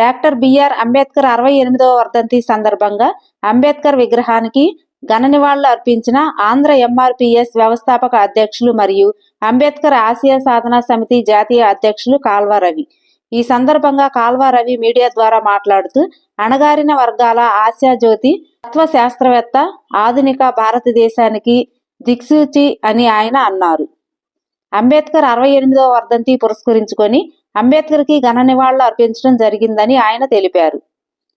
Doctor BR Ambedkar అరవై ఎనిమిదవ వర్ధంతి సందర్భంగా అంబేద్కర్ విగ్రహానికి ఘన నివాళులు అర్పించిన ఆంధ్ర ఎంఆర్పిఎస్ వ్యవస్థాపక అధ్యక్షులు మరియు అంబేద్కర్ ఆసియా సాధనా సమితి జాతీయ అధ్యక్షులు కాల్వ రవి. ఈ సందర్భంగా కాల్వ రవి మీడియా ద్వారా మాట్లాడుతూ అణగారిన వర్గాల ఆసియా జ్యోతి తత్వ శాస్త్రవేత్త ఆధునిక భారతదేశానికి దిక్సూచి అని ఆయన అన్నారు. అంబేద్కర్ అరవై ఎనిమిదవ వర్ధంతి పురస్కరించుకొని అంబేద్కర్కి ఘన నివాళులు అర్పించడం జరిగిందని ఆయన తెలిపారు.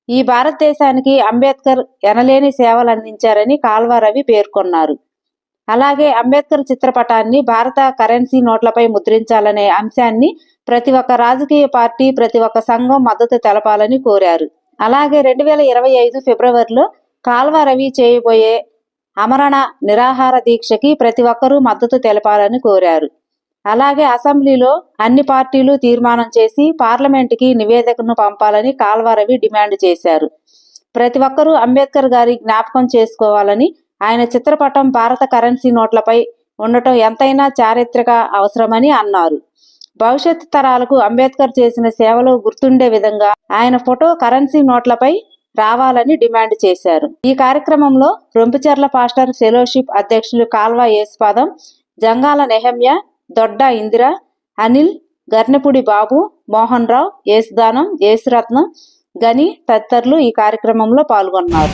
ఈ భారతదేశానికి అంబేద్కర్ ఎనలేని సేవలు అందించారని కాల్వ రవి పేర్కొన్నారు. అలాగే అంబేద్కర్ చిత్రపటాన్ని భారత కరెన్సీ నోట్లపై ముద్రించాలనే అంశాన్ని ప్రతి ఒక్క రాజకీయ పార్టీ ప్రతి ఒక్క సంఘం మద్దతు తెలపాలని కోరారు. అలాగే రెండు వేల ఇరవై ఐదు ఫిబ్రవరిలో కాల్వ రవి చేయబోయే అమరణ నిరాహార దీక్షకి ప్రతి ఒక్కరూ మద్దతు తెలపాలని కోరారు. అలాగే అసెంబ్లీలో అన్ని పార్టీలు తీర్మానం చేసి పార్లమెంటుకి నివేదికను పంపాలని కాల్వారవి డిమాండ్ చేశారు. ప్రతి ఒక్కరూ అంబేద్కర్ గారి జ్ఞాపకం చేసుకోవాలని ఆయన చిత్రపటం భారత కరెన్సీ నోట్లపై ఉండటం ఎంతైనా చారిత్రక అవసరమని అన్నారు. భవిష్యత్ తరాలకు అంబేద్కర్ చేసిన సేవలు గుర్తుండే విధంగా ఆయన ఫోటో కరెన్సీ నోట్లపై రావాలని డిమాండ్ చేశారు. ఈ కార్యక్రమంలో రొంపిచెర్ల పాస్టర్ ఫెలోషిప్ అధ్యక్షులు కాల్వ యేసుపాదం జంగాల నెహమ్య దొడ్డ ఇందిర అనిల్ గర్నెపుడి బాబు మోహన్ రావు యేసుదానం యేసురత్నం గని తదితరులు ఈ కార్యక్రమంలో పాల్గొన్నారు.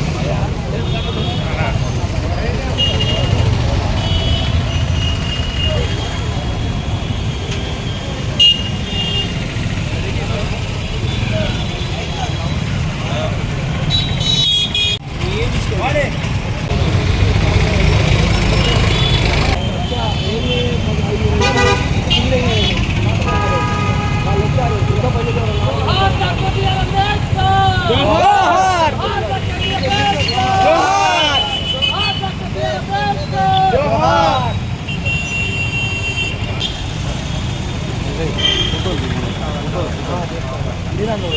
లాలి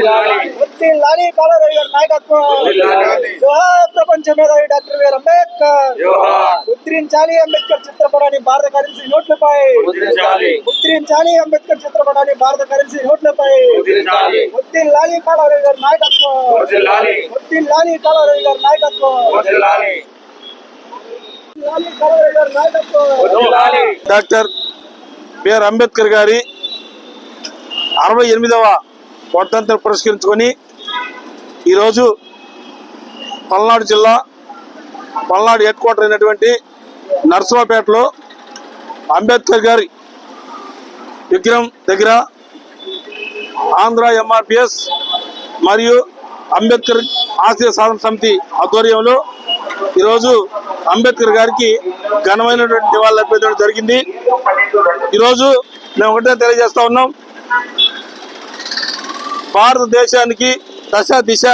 లాలి కాలారావు గారి నాయకత్వం. జోహార్ ప్రపంచ మేధావి డాక్టర్ బిఆర్ అంబేద్కర్. ముద్రించాలి అంబేద్కర్ చిత్రపటాన్ని భారత కరెన్సీ నోట్లపై. ముద్రించాలి అంబేద్కర్ చిత్రపటాన్ని భారత కరెన్సీ నోట్లపై. వృత్తి లాలి కాలారావు గారి నాయకత్వం. వృత్తి లాలి. కాలారావు గారి నాయకత్వం. డాక్టర్ బిఆర్ అంబేద్కర్ గారి అరవై ఎనిమిదవ వర్ధంతిని పురస్కరించుకొని ఈరోజు పల్నాడు జిల్లా పల్నాడు హెడ్ క్వార్టర్ అయినటువంటి నర్సరావుపేటలో అంబేద్కర్ గారి విగ్రహం దగ్గర ఆంధ్ర ఎంఆర్పిఎస్ మరియు అంబేద్కర్ ఆశయ సాధన సమితి ఆధ్వర్యంలో ఈరోజు అంబేద్కర్ గారికి ఘనమైనటువంటి నివాళులు అర్పించడం జరిగింది. ఈరోజు మేము ఒకటే తెలియజేస్తా ఉన్నాం. భారతదేశానికి దశ దిశ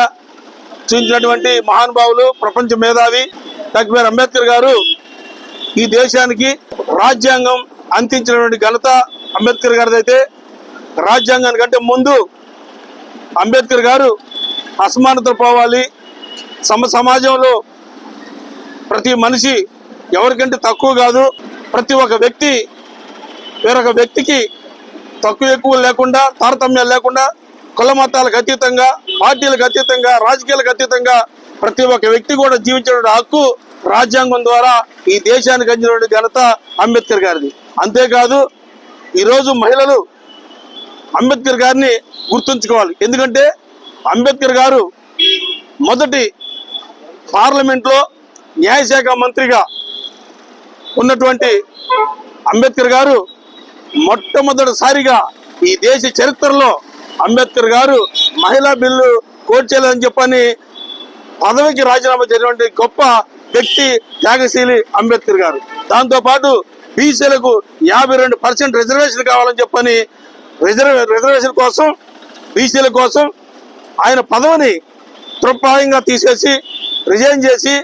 చూపించినటువంటి మహానుభావులు ప్రపంచ మేధావి డాక్టర్ అంబేద్కర్ గారు ఈ దేశానికి రాజ్యాంగం అందించినటువంటి ఘనత అంబేద్కర్ గారిదైతే. రాజ్యాంగానికంటే ముందు అంబేద్కర్ గారు అసమానత పోవాలి. సమ సమాజంలో ప్రతి మనిషి ఎవరికంటే తక్కువ కాదు. ప్రతి ఒక్క వ్యక్తి వేరొక వ్యక్తికి తక్కువ ఎక్కువ లేకుండా తారతమ్యాలు లేకుండా కుల మతాలకు అతీతంగా పార్టీలకు అతీతంగా రాజకీయాలకు అతీతంగా ప్రతి ఒక్క వ్యక్తి కూడా జీవించే హక్కు రాజ్యాంగం ద్వారా ఈ దేశానికి అందినటువంటి ఘనత అంబేద్కర్ గారిది. అంతేకాదు ఈరోజు మహిళలు అంబేద్కర్ గారిని గుర్తుంచుకోవాలి. ఎందుకంటే అంబేద్కర్ గారు మొదటి పార్లమెంట్లో న్యాయశాఖ మంత్రిగా ఉన్నటువంటి అంబేద్కర్ గారు మొట్టమొదటిసారిగా ఈ దేశ చరిత్రలో అంబేద్కర్ గారు మహిళా బిల్లు కోట్ చెప్పని పదవికి రాజీనామా చేసినటువంటి గొప్ప వ్యక్తి త్యాగశీలి అంబేద్కర్ గారు. దాంతోపాటు బీసీలకు యాభై రెండు పర్సెంట్ రిజర్వేషన్ కావాలని చెప్పని రిజర్వే రిజర్వేషన్ కోసం బీసీల కోసం ఆయన పదవిని తృప్పాయంగా తీసేసి రిజైన్ చేసి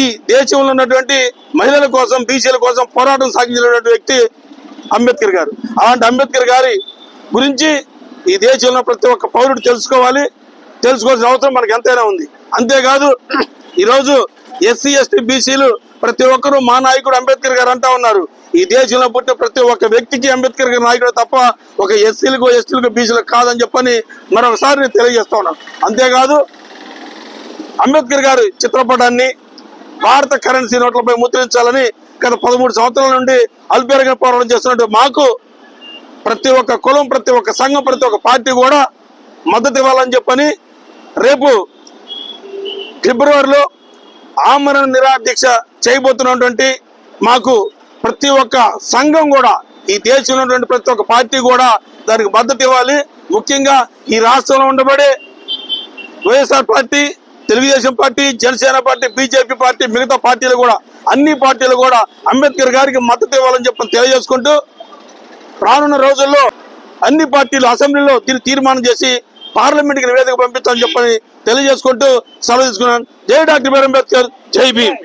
ఈ దేశంలో ఉన్నటువంటి మహిళల కోసం బీసీల కోసం పోరాటం సాగించినటువంటి వ్యక్తి అంబేద్కర్ గారు. అలాంటి అంబేద్కర్ గారి గురించి ఈ దేశంలో ప్రతి ఒక్క పౌరుడు తెలుసుకోవాలి. తెలుసుకోవాల్సిన అవసరం మనకు ఎంతైనా ఉంది. అంతేకాదు ఈరోజు ఎస్సీ ఎస్టీ బీసీలు ప్రతి ఒక్కరూ మా నాయకుడు అంబేద్కర్ గారు అంటా ఉన్నారు. ఈ దేశంలో పుట్టిన ప్రతి ఒక్క వ్యక్తికి అంబేద్కర్ గారి నాయకుడు తప్ప ఒక ఎస్సీలకు ఎస్టీలకు బీసీలకు కాదని చెప్పని మరొకసారి నేను తెలియజేస్తా ఉన్నాను అంతేకాదు అంబేద్కర్ గారి చిత్రపటాన్ని భారత కరెన్సీ నోట్లపై ముద్రించాలని గత పదమూడు సంవత్సరాల నుండి అల్పేరగా పోరాటం చేస్తున్నట్టు మాకు ప్రతి ఒక్క కులం ప్రతి ఒక్క సంఘం ప్రతి ఒక్క పార్టీ కూడా మద్దతు ఇవ్వాలని చెప్పని రేపు ఫిబ్రవరిలో ఆమరణ నిరాధ్యక్ష చేయబోతున్నటువంటి మాకు ప్రతి ఒక్క సంఘం కూడా ఈ దేశంలో ఉన్నటువంటి ప్రతి ఒక్క పార్టీ కూడా దానికి మద్దతు ఇవ్వాలి. ముఖ్యంగా ఈ రాష్ట్రంలో ఉండబడే YSR party Telugu Desam party Janasena party BJP party మిగతా పార్టీలు కూడా అన్ని పార్టీలు కూడా అంబేద్కర్ గారికి మద్దతు ఇవ్వాలని చెప్పని తెలియజేసుకుంటూ రానున్న రోజుల్లో అన్ని పార్టీలు అసెంబ్లీలో తీర్మానం చేసి పార్లమెంట్కి నివేదిక పంపిస్తామని చెప్పని తెలియజేసుకుంటూ సెలవు తీసుకున్నాను. జై డాక్టర్ బిఆర్ అంబేద్కర్ జై భీమ్.